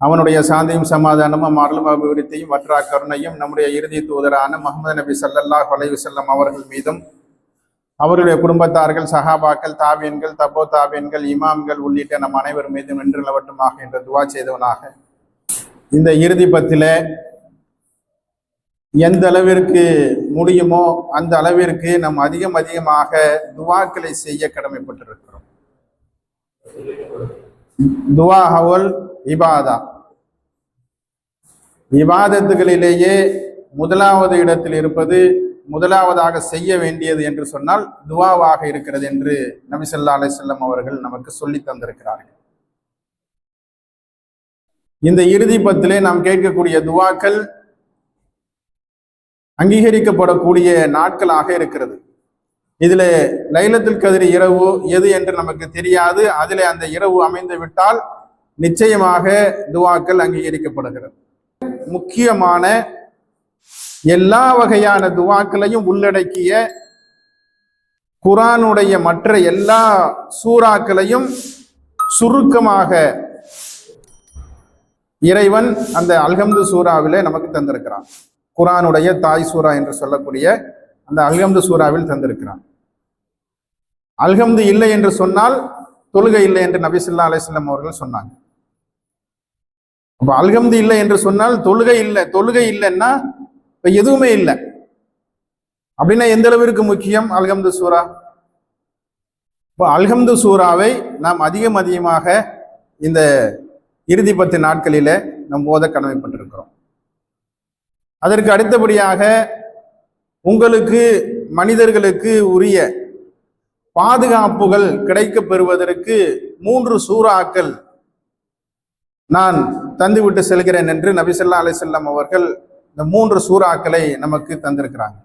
அவனுடைய சாந்தியும் சமாதானமும் அருளும் அபிவிருத்தியும் வற்றா கருணையும் நம்முடைய இறுதி தூதரான முகமது நபி சல்லல்லாஹ் அலைஹி வஸல்லம் அவர்கள் மீதும் அவருடைய குடும்பத்தார்கள் சஹாபாக்கள் தாபியன்கள் தபோ தாபியன்கள் இமாம்கள் உள்ளிட்ட நம் அனைவர் மீதும் நின்று என்று துவா செய்தவனாக. இந்த இறுதி பத்தில எந்த அளவிற்கு முடியுமோ அந்த அளவிற்கு நாம் அதிகம் அதிகமாக துவாக்களை செய்ய கடமைப்பட்டிருக்கிறோம். துவா ஹவல் இபாதா. இபாதத்துகளிலேயே முதலாவது இடத்தில் இருப்பது முதலாவதாக செய்ய வேண்டியது என்று சொன்னால் துவாவாக இருக்கிறது என்று நபிசல்லா அலிசல்லம் அவர்கள் நமக்கு சொல்லி தந்திருக்கிறார்கள். இந்த இறுதி பத்திலே நாம் கேட்கக்கூடிய துவாக்கள் அங்கீகரிக்கப்படக்கூடிய நாட்களாக இருக்கிறது. இதுல லைலத்தில் கதிர் இரவு எது என்று நமக்கு தெரியாது. அதிலே அந்த இரவு அமைந்து விட்டால் நிச்சயமாக துவாக்கள் அங்கீகரிக்கப்படுகிறது. முக்கியமான எல்லா வகையான துவாக்களையும் உள்ளடக்கிய குரானுடைய மற்ற எல்லா சூறாக்களையும் சுருக்கமாக இறைவன் அந்த அல்ஹம்து சூறாவிலே நமக்கு தந்திருக்கிறான். குரானுடைய தாய் சூரா என்று சொல்லக்கூடிய அந்த அல்ஹம்து சூறாவில் தந்திருக்கிறான். அல்ஹம்து இல்லை என்று சொன்னால் தொழுகை இல்லை என்று நபிசுல்லா அலிஸ்லாம் அவர்கள் சொன்னாங்க. அப்போ அல்ஹம்து இல்லை என்று சொன்னால் தொழுகை இல்லை தொழுகை இல்லைன்னா இப்போ எதுவுமே இல்லை. அப்படின்னா எந்த அளவிற்கு முக்கியம் அல்ஹம்து சூரா? இப்போ அல்ஹம்து சூறாவை நாம் அதிகம் அதிகமாக இந்த இறுதி பத்து நாட்களில் நம் போத கடமைப்பட்டிருக்கிறோம் அதற்கு அடுத்தபடியாக உங்களுக்கு மனிதர்களுக்கு உரிய பாதுகாப்புகள் கிடைக்கப் பெறுவதற்கு மூன்று சூறாக்கள் நான் தந்துவிட்டு செல்கிறேன் என்று நபிசல்லா அலிசல்லாம் அவர்கள் இந்த மூன்று சூறாக்களை நமக்கு தந்திருக்கிறாங்க.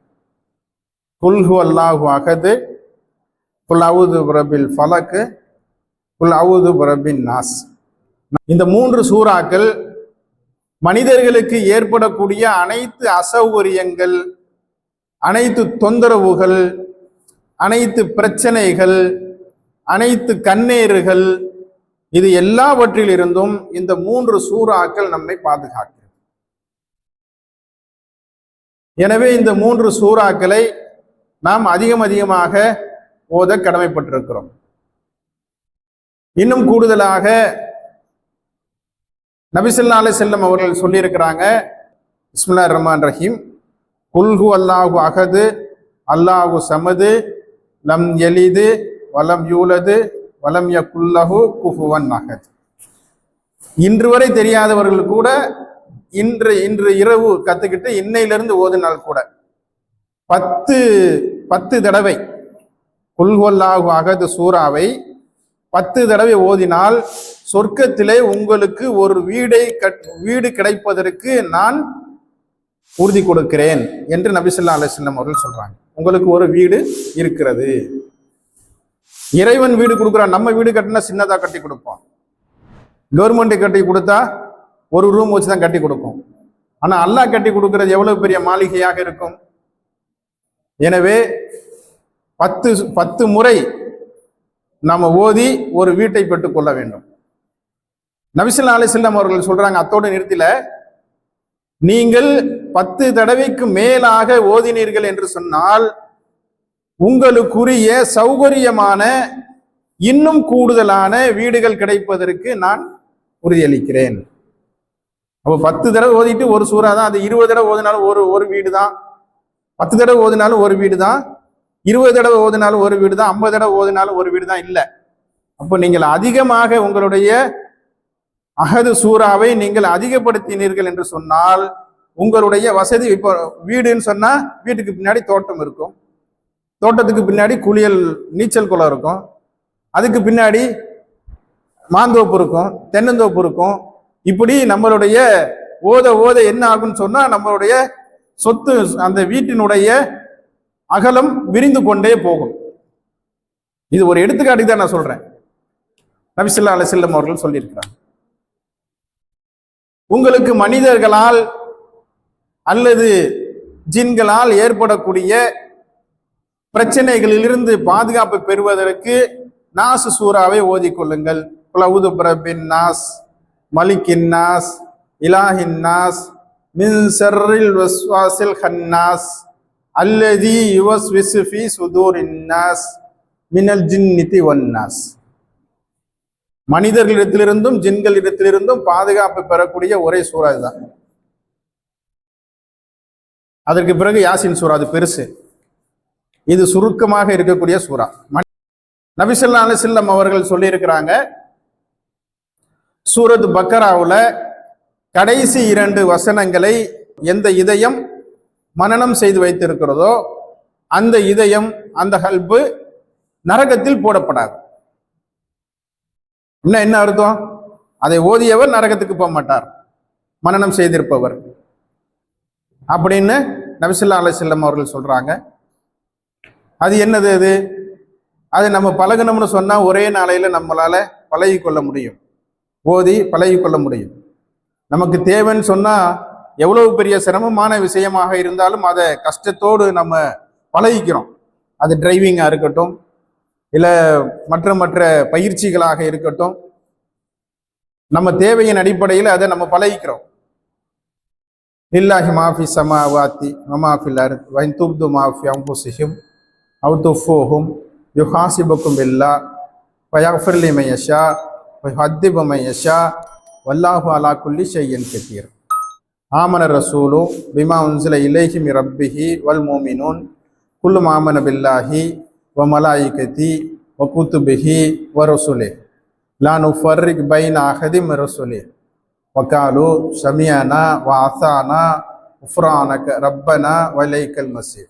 குல்ஹு அல்லாஹு அகது குல் அவுது பிரபில் ஃபலக்கு குல் அவுது பிரபின் நாஸ். இந்த மூன்று சூறாக்கள் மனிதர்களுக்கு ஏற்படக்கூடிய அனைத்து அசௌகரியங்கள் அனைத்து தொந்தரவுகள் அனைத்து பிரச்சனைகள் அனைத்து கண்ணீர்கள் இது எல்லாவற்றிலிருந்தும் இந்த மூன்று சூறாக்கள் நம்மை பாதுகாக்கிறது. எனவே இந்த மூன்று சூறாக்களை நாம் அதிகம் அதிகமாக ஓத கடமைப்பட்டிருக்கிறோம். இன்னும் கூடுதலாக நபிசல்லா அலி செல்லம் அவர்கள் சொல்லியிருக்கிறாங்க இஸ்மில்லா ரஹ்மான் ரஹீம். குல்ஹு அல்லாஹு அகது அல்லாஹு சமது லம் எலிது வலம் யூலது வலம் யகுல்லஹு குஃபுவன் அகத் இன்று வரை தெரியாதவர்கள் கூட இன்று இன்று இரவு கத்துக்கிட்டு இன்னையிலிருந்து ஓதினால் கூட. பத்து பத்து தடவை குல்ஹுவல்லாஹு அகது சூறாவை பத்து தடவை ஓதினால் சொர்க்கத்திலே உங்களுக்கு ஒரு வீடை கட் வீடு கிடைப்பதற்கு நான் உறுதி கொடுக்கிறேன் என்று நபிசுல்லா அலிஸ்லாம் அவர்கள் சொல்றாங்க. உங்களுக்கு ஒரு வீடு இருக்கிறது. இறைவன் வீடு கொடுக்குறான். நம்ம வீடு கட்டினா சின்னதாக கட்டி கொடுப்போம். கவர்மெண்ட் கட்டி கொடுத்தா ஒரு ரூம் வச்சு தான் கட்டி கொடுக்கும். ஆனால் அல்லாஹ் கட்டி கொடுக்குறது எவ்வளவு பெரிய மாளிகையாக இருக்கும்? எனவே பத்து பத்து முறை நாம் ஓதி ஒரு வீட்டை பெற்றுக்கொள்ள வேண்டும். நபிசுல்லா அலிஸ்லாம் அவர்கள் சொல்றாங்க அத்தோடு நிறுத்தில நீங்கள் பத்து தடவைக்கு மேலாக ஓதினீர்கள் என்று சொன்னால் உங்களுக்குரிய சௌகரியமான இன்னும் கூடுதலான வீடுகள் கிடைப்பதற்கு நான் உறுதியளிக்கிறேன். அப்போ பத்து தடவை ஓதிட்டு ஒரு சூறா தான் அது இருபது தடவை ஓதினாலும் ஒரு ஒரு வீடு தான். பத்து தடவை ஓதினாலும் ஒரு வீடு தான். இருபது தடவை ஓதினாலும் ஒரு வீடு தான். ஐம்பது தடவை ஓதினாலும் ஒரு வீடு தான். இல்லை. அப்போ நீங்கள் அதிகமாக உங்களுடைய அகது சூறாவை நீங்கள் அதிகப்படுத்தினீர்கள் என்று சொன்னால் உங்களுடைய வசதி இப்போ வீடுன்னு சொன்னால் வீட்டுக்கு பின்னாடி தோட்டம் இருக்கும். தோட்டத்துக்கு பின்னாடி குளியல் நீச்சல் குளம் இருக்கும். அதுக்கு பின்னாடி மாந்தோப்பு இருக்கும் தென்னந்தோப்பு இருக்கும். இப்படி நம்மளுடைய ஓத ஓத என்ன ஆகும்னு சொன்னால் நம்மளுடைய சொத்து அந்த வீட்டினுடைய அகலம் விரிந்து கொண்டே போகும். இது ஒரு எடுத்துக்காட்டு தான் நான் சொல்றேன். நபிசுல்லா அலிசல்லம் அவர்கள் சொல்லியிருக்கிறாங்க உங்களுக்கு மனிதர்களால் அல்லது ஜின்களால் ஏற்படக்கூடிய பிரச்சனைகளிலிருந்து பாதுகாப்பு பெறுவதற்கு நாசு சூறாவை ஓதிக்கொள்ளுங்கள் குலவுது பிரபின் நாஸ் மலிக்கின்னாஸ் இலாஹின்னாஸ் மின் ஷர்ரில் வஸ்வாசில் ஹன்னாஸ் அல்லதி யுவஸ்விசு ஃபி சுதூரின்னாஸ் மினல் ஜின்னிதி வன்னாஸ் மனிதர்களிடத்திலிருந்தும் ஜின்களிடத்திலிருந்தும் பாதுகாப்பு பெறக்கூடிய ஒரே சூறா இதுதான். அதற்கு பிறகு யாசின் சூறா அது பெருசு. இது சுருக்கமாக இருக்கக்கூடிய சூறா. ம- நபிசல்லா அலிசல்லம் அவர்கள் சொல்லியிருக்கிறாங்க சூரத் பக்கராவில் கடைசி இரண்டு வசனங்களை எந்த இதயம் மனனம் செய்து வைத்திருக்கிறதோ அந்த இதயம் அந்த கல்பு நரகத்தில் போடப்படாது. இன்னும் என்ன அர்த்தம்? அதை ஓதியவர் நரகத்துக்கு போக மாட்டார். மனனம் செய்திருப்பவர். அப்படின்னு நபிசுல்லா அலிசல்லம் அவர்கள் சொல்றாங்க. அது என்னது அது? அது நம்ம பழகணும்னு சொன்னால் ஒரே நாளையில் நம்மளால் பழகி கொள்ள முடியும். ஓதி பழகி கொள்ள முடியும். நமக்கு தேவைன்னு சொன்னால் எவ்வளவு பெரிய சிரமமான விஷயமாக இருந்தாலும் அதை கஷ்டத்தோடு நம்ம பழகிக்கிறோம். அது டிரைவிங்காக இருக்கட்டும் இல்லை மற்ற மற்ற பயிற்சிகளாக இருக்கட்டும் நம்ம தேவையின் அடிப்படையில் அதை நம்ம பழகிக்கிறோம். லில்லாஹி மாஃபி சமாவாத்தி மமாஃபில் அருத் வைன் துப்து மாஃபி அம்புசிஹிம் அவு துஃபூஹும் யுஹாசிபுக்கும் இல்லா வயஃபிர்லி மையஷா வஹத்திபு மையஷா வல்லாஹு அலா குல்லி ஷையன் கத்தீர் ஆமன ரசூலு பிமா உன்சில இலேஹிமி ரப்பிஹி வல் மோமினூன் குல்லு மாமன பில்லாஹி வ மலாயிகதி வ குத்துபிஹி வ ரசுலே லானு ஃபர்ரிக் பைன் அஹதி மின் வக்காலு வகாலு ஷமியானா வ அசானா உஃப்ரானக ரப்பனா வலைக்கல் மசீர்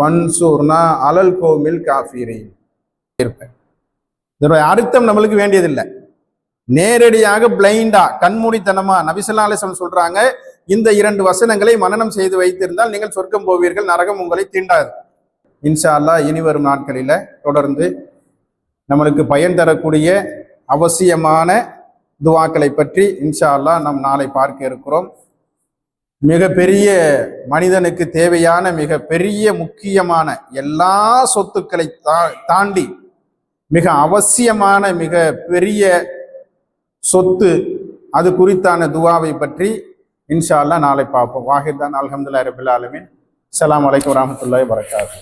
பன்சூர்னா அலல் கோமில் காஃபிரீன். இருப்பேன். இதனுடைய அர்த்தம் நம்மளுக்கு வேண்டியதில்லை. நேரடியாக பிளைண்டா கண்மூடித்தனமா நபிசல்லா அலிஸ்லாம் சொல்றாங்க இந்த இரண்டு வசனங்களை மனநம் செய்து வைத்திருந்தால் நீங்கள் சொர்க்கம் போவீர்கள் நரகம் உங்களை தீண்டாது. இன்ஷா அல்லாஹ் இனி வரும் நாட்களில் தொடர்ந்து நம்மளுக்கு பயன் தரக்கூடிய அவசியமான துவாக்களை பற்றி இன்ஷா அல்லாஹ் நாம் நாளை பார்க்க இருக்கிறோம். மிகப்பெரிய மனிதனுக்கு தேவையான மிக பெரிய முக்கியமான எல்லா சொத்துக்களை தா- தாண்டி மிக அவசியமான மிக பெரிய சொத்து அது குறித்தான துவாவை பற்றி இன்ஷா அல்லா நாளை பார்ப்போம். வாஹிர்தான் அலமதுல்லா அல்ஹம்துலில்லாஹி அலாம் வலைக்கம் அஸ்ஸலாமு வரகாத்து